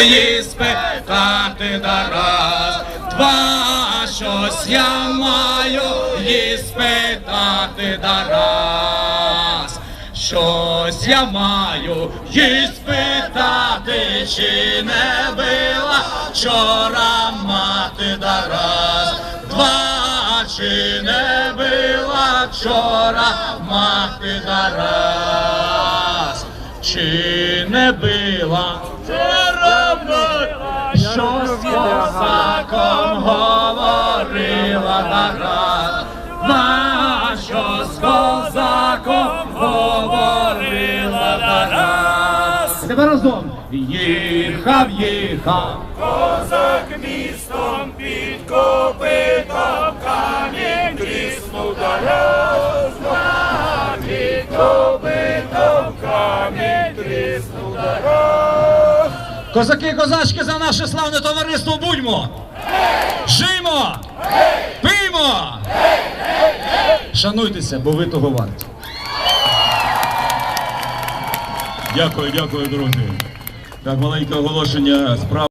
її спитати дараз. Два щось я маю її спитати дараз. Щось я маю їй спитати, чи не била вчора мати дараз. Два чи не била вчора мати дараз. Чи не била говорила нараз. На що з козаком говорила нараз. Тепер разом. Їхав, їхав. Козак містом під копитом камінь тріснув до розма, під копитом камінь тріснув до роз. Козаки, козачки, за наше славне товариство будьмо! Жиймо! Пиймо! Шануйтеся, бо ви того варті. Дякую, дякую, друзі. Так, маленьке оголошення справ.